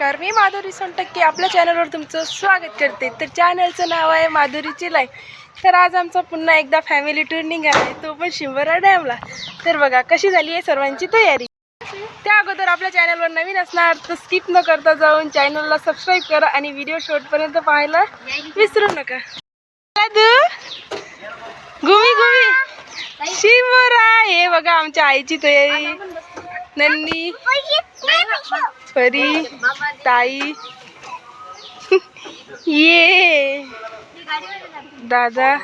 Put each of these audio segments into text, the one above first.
नमस्कार मी माधुरी सोनटक्के. आपल्या चॅनलवर तुमचं स्वागत करते. तर चॅनलचं नाव आहे माधुरीची लाईफ तर आज आमचा पुन्हा एकदा फॅमिली टूर निघाला आहे. तो पण शिंबरा डॅमला. तर बघा कशी झाली आहे सर्वांची तयारी? त्या अगोदर आपल्या चॅनलवर नवीन असणार तर स्किप न करता जाऊन चॅनलला सबस्क्राईब करा आणि व्हिडिओ शेवटपर्यंत पाहायला विसरू नका. गुमी गुमी! शिवरा हे बघा आमच्या आईची तयारी. नन्नी परी ताई ये दादा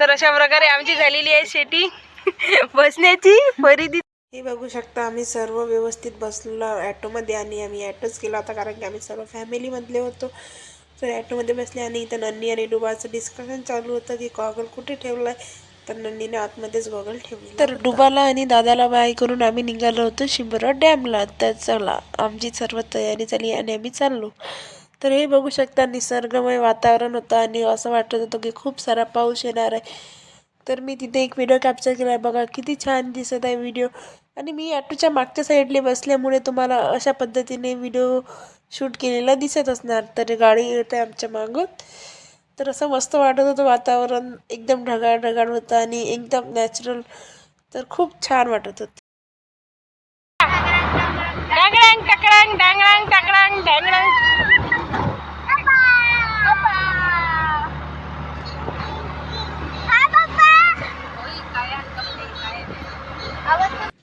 तर अशा प्रकारे आमची झालेली आहे शेती. बसण्याची परिधी हे बघू शकता आम्ही सर्व व्यवस्थित बसलो ॲटोमध्ये आणि आम्ही ॲटोच केला होता कारण की आम्ही सर्व फॅमिलीमधले होतो. तर ॲटोमध्ये बसले आणि इथं नन्नी आणि डुबाचं डिस्कशन चालू होतं की गॉगल कुठे ठेवला आहे तर नन्नीने आतमध्येच गॉगल ठेवली तर डुबाला आणि दादाला बाय करून आम्ही निघालो होतो शिंबरा डॅमला. तर चला आमची सर्व तयारी झाली आणि आम्ही चाललो. तर हे बघू शकता निसर्गमय वातावरण होतं आणि असं वाटत होतं की खूप सारा पाऊस येणार आहे. तर मी तिथे एक व्हिडिओ कॅप्चर केला आहे. बघा किती छान दिसत आहे व्हिडिओ आणि मी ॲटोच्या मागच्या साईडले बसल्यामुळे तुम्हाला अशा पद्धतीने व्हिडिओ शूट केलेला दिसत असणार तर गाडी येत आहे आमच्या मागून तर असं मस्त वाटत होतं वातावरण एकदम ढगाळ ढगाळ होतं आणि एकदम नॅचरल तर खूप छान वाटत होतं. डांगडांग टकडांग डांगडांग डांगडांग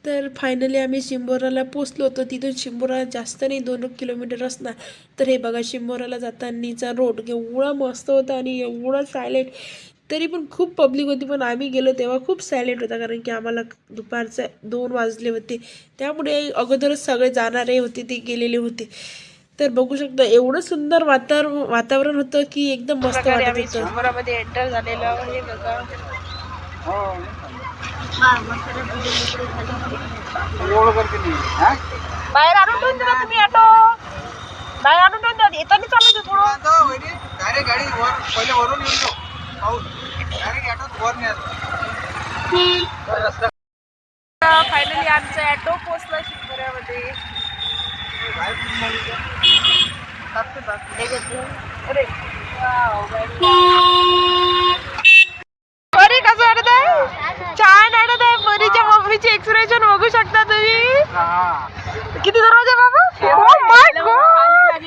तर फायनली आम्ही शिंबोराला पोचलो होतो. तिथून शिंबोरा जास्त नाही दोन किलोमीटर असणार. तर हे बघा शिंबोराला जातानीचा रोड एवढा मस्त होता आणि एवढा सायलेंट तरी पण खूप पब्लिक होती पण आम्ही गेलो तेव्हा खूप सायलेंट होता कारण की आम्हाला दुपारचे दोन वाजले होते. त्यामुळे अगोदरच सगळे जाणारे होते ते गेलेले होते. तर बघू शकता एवढं सुंदर वातावरण वातावरण होतं की एकदम मस्त वाटत आम्ही होतं. एंटर झालेलो हे बघा. बाहेर आणून ठेवून दिला तुम्ही ऑटो. बाहेर आणून ठेवून द्या येताना चालायचं थोडं. डायरेक्ट गाडी वर पहिले वरून येऊन जाऊ. पाऊस डायरेक्ट ॲटोत वर नाही फायनली आमचा ऑटो पोचला आहे. अरे वाव, परी कसं वाटत आहे छान वाटत आहे परीच्या मम्मीचे एक्सप्रेशन बघू शकता तुम्ही किती दरवाजे बाबा? Oh my God!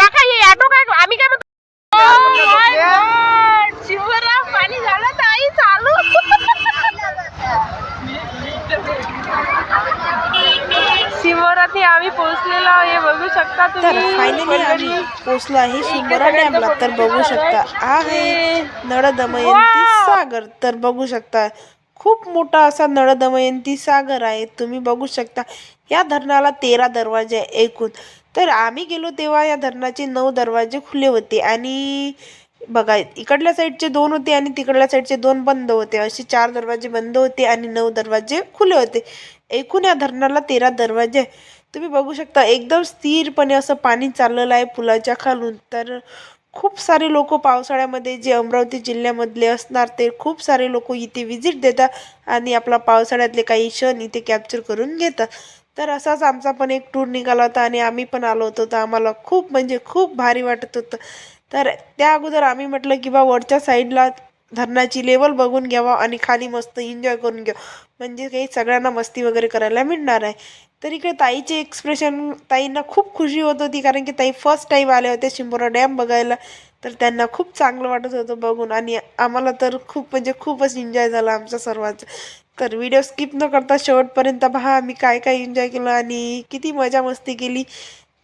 काका हे ऑटो काय? आम्ही काय म्हणतो? Oh my God! शिवराम पाणी झालं ताई चालू. शिवरात्री आम्ही पोहोचलेलो हे बघू शकता तर तुम्ही. फायनली आम्ही पोचलो आहे शिंबोरा डॅमला तर बघू शकता. आहे. नळ दमयंती सागर तर बघू शकता. खूप मोठा असा नळदमयंती सागर आहे. तुम्ही बघू शकता या धरणाला तेरा दरवाजे आहे एकूण. तर आम्ही गेलो तेव्हा या धरणाचे नऊ दरवाजे खुले होते आणि बघा इकडल्या साईडचे दोन होते आणि तिकडल्या साईडचे दोन बंद होते. असे चार दरवाजे बंद होते आणि नऊ दरवाजे खुले होते. एकूण या धरणाला तेरा दरवाजे आहे. तुम्ही बघू शकता एकदम स्थिरपणे असं पाणी चाललेलं आहे पुलाच्या खालून. तर खूप सारे लोक पावसाळ्यामध्ये जे अमरावती जिल्ह्यामधले असणार ते खूप सारे लोक इथे विजिट देतात आणि आपला पावसाळ्यातले काही क्षण इथे कॅप्चर करून घेतात. तर असाच आमचा पण एक टूर निघाला होता आणि आम्ही पण आलो होतो तर आम्हाला खूप म्हणजे खूप भारी वाटत होतं. तर त्या अगोदर आम्ही म्हटलं की बा वरच्या साईडला धरणाची लेवल बघून घ्यावा आणि खाली मस्त एन्जॉय करून घ्यावं म्हणजे काही सगळ्यांना मस्ती वगैरे करायला मिळणार आहे. तर इकडे ताईचे एक्सप्रेशन ताईंना खूप खुशी होत होती कारण की ताई फर्स्ट टाईम आल्या होत्या शिंबोरा डॅम बघायला. तर त्यांना खूप चांगलं वाटत होतं बघून आणि आम्हाला तर खूप म्हणजे खूपच एन्जॉय झाला आमचा सर्वांचा. तर व्हिडिओ स्किप न करता शेवटपर्यंत पहा आम्ही काय काय एन्जॉय केलं आणि किती मजा मस्ती केली.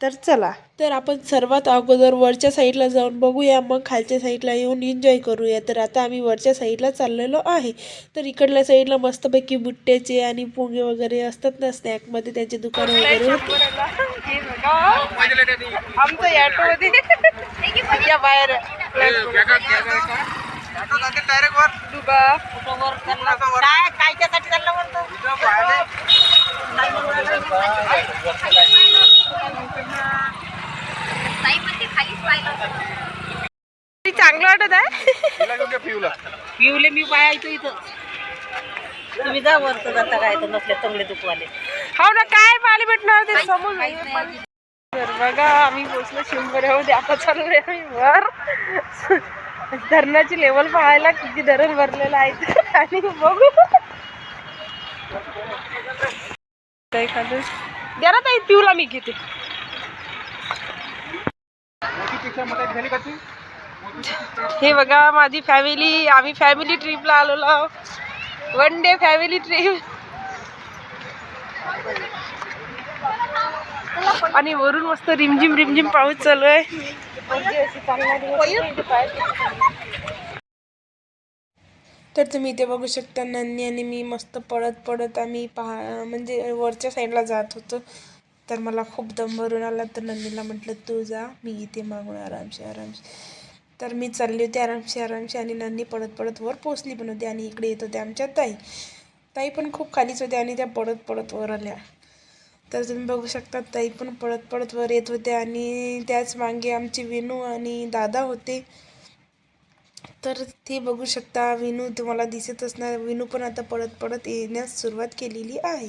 तर चला. तर आपण सर्वात अगोदर वरच्या साईडला जाऊन बघूया मग खालच्या साईडला येऊन एन्जॉय करूया. तर आता आम्ही वरच्या साईडला चाललेलो आहे. तर इकडल्या साईडला मस्तपैकी बुट्ट्याचे आणि पोंगे वगैरे असतात ना स्नॅकमध्ये त्याचे दुकान वगैरे. आमचं बाहेर. काय कायच्यासाठी चाललं म्हणतो चांगलं चांगलं वाटत आहे. पिवले. मी पाहायचो इथं. तुम्ही जा वरतं जाता काय तर नसले चांगले दुखवाले. हो ना काय पाणी भेटणार ते समोर बघा आम्ही पोचलो शिंबऱ्यामध्ये आता चाललोय आम्ही वर. धरणाची लेवल पाहायला किती धरण भरलेलं आहे ते. आणि बघू. काय खातो द्या ना ताई पिऊला मी घेते मोठीपेक्षा मोठ्या झाली का ती हे बघा माझी फॅमिली आम्ही फॅमिली ट्रिपला आलेलो वन डे फॅमिली ट्रिप आणि वरून मस्त रिमझिम रिमझिम पाऊस चालू आहे. तर तुम्ही इथे बघू शकता नन्नी आणि मी मस्त पडत पडत आम्ही पहा म्हणजे वरच्या साईडला जात होतो. तर मला खूप दम भरून आला. तर नंदीला म्हटलं तू जा मी इथे मागून आरामशी आरामशी तर मी चालली होती आरामशी आरामशी आणि नंदी पडत पडत वर पोचली पण होती आणि इकडे येत होते आमच्या ताई. ताई पण खूप खालीच होत्या आणि त्या पडत पडत वर आल्या. तर तुम्ही बघू शकता ताई पण पडत पडत वर येत होते आणि त्याच मागे आमचे विनू आणि दादा होते. तर ते बघू शकता विनू तुम्हाला दिसत असणार. विनू पण आता पडत पडत येण्यास सुरुवात केलेली आहे.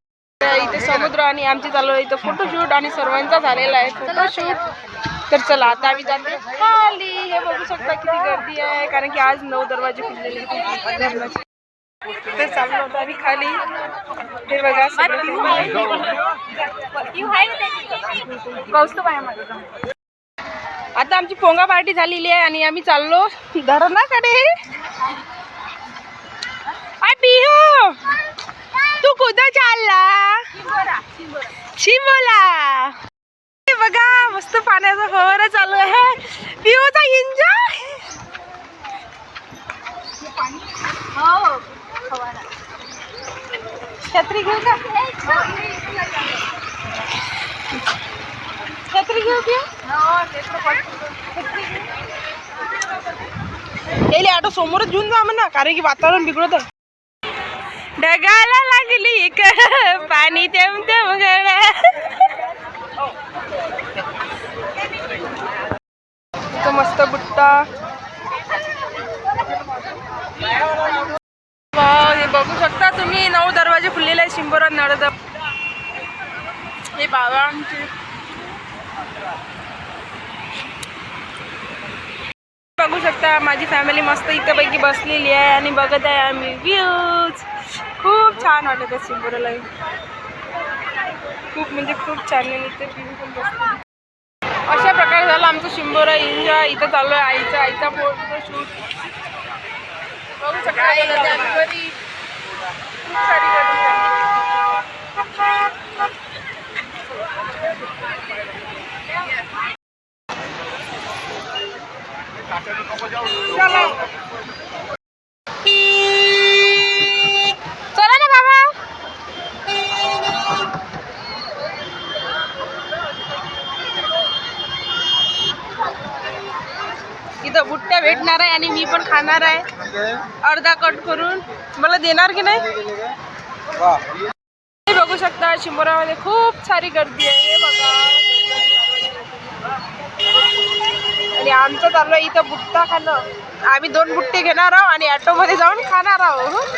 इथे समुद्र आणि आमचे चालू आहे इथं फोटोशूट आणि सर्वांचा झालेला आहे फोटोशूट तर चला आता आम्ही जातो खाली. हे बघू शकता किती गर्दी आहे कारण की आज नऊ दरवाजे खुललेले. तर चाललो होतो आम्ही खाली. हे बघा पाया माझा आता आमची पोंगा पार्टी झालेली आहे आणि आम्ही चाललो धरणाकडे. आय पिहू तू कुठं चालला? शिमोला हे बघा मस्त पाण्याचा फवारा चालू आहे. पिऊचा एन्जॉय छत्री घेऊ का? छत्री घेऊ येले ऑटो समोरच घेऊन जा म्हणा कारण की वातावरण बिघडत. ढगाला लागली एक. पाणी तेम तेम गळा. मस्त बुट्टा. हे बघू शकता तुम्ही नऊ दरवाजे खुललेले आहे शिंबोरा नळद हे बाबा आमचे. बघू शकता माझी फॅमिली मस्त इथं पैकी बसलेली आहे आणि बघत आहे आम्ही. व्ह्यूज खूप छान वाटत आहे शिंबोराला खूप म्हणजे खूप छान बसले अशा प्रकारे झालं आमचं शिंबोरा एन्जॉय इथं चालू आहे. आईचा आईचा फोटो शूट बघू शकता गर्दी. खूप सारी गर्दी आहे. चला चला ना बाबा इथं बुट्ट्या भेटणार आहे आणि मी पण खाणार आहे. अर्धा कट करून. मला देणार की नाही? बघू शकता शिमोरामध्ये खूप सारी गर्दी आहे. बघा. आणि आमचं चालू आहे इथं बुट्टा खाणं. आम्ही दोन बुट्टे घेणार आहोत आणि ऑटोमध्ये जाऊन खाणार आहोत.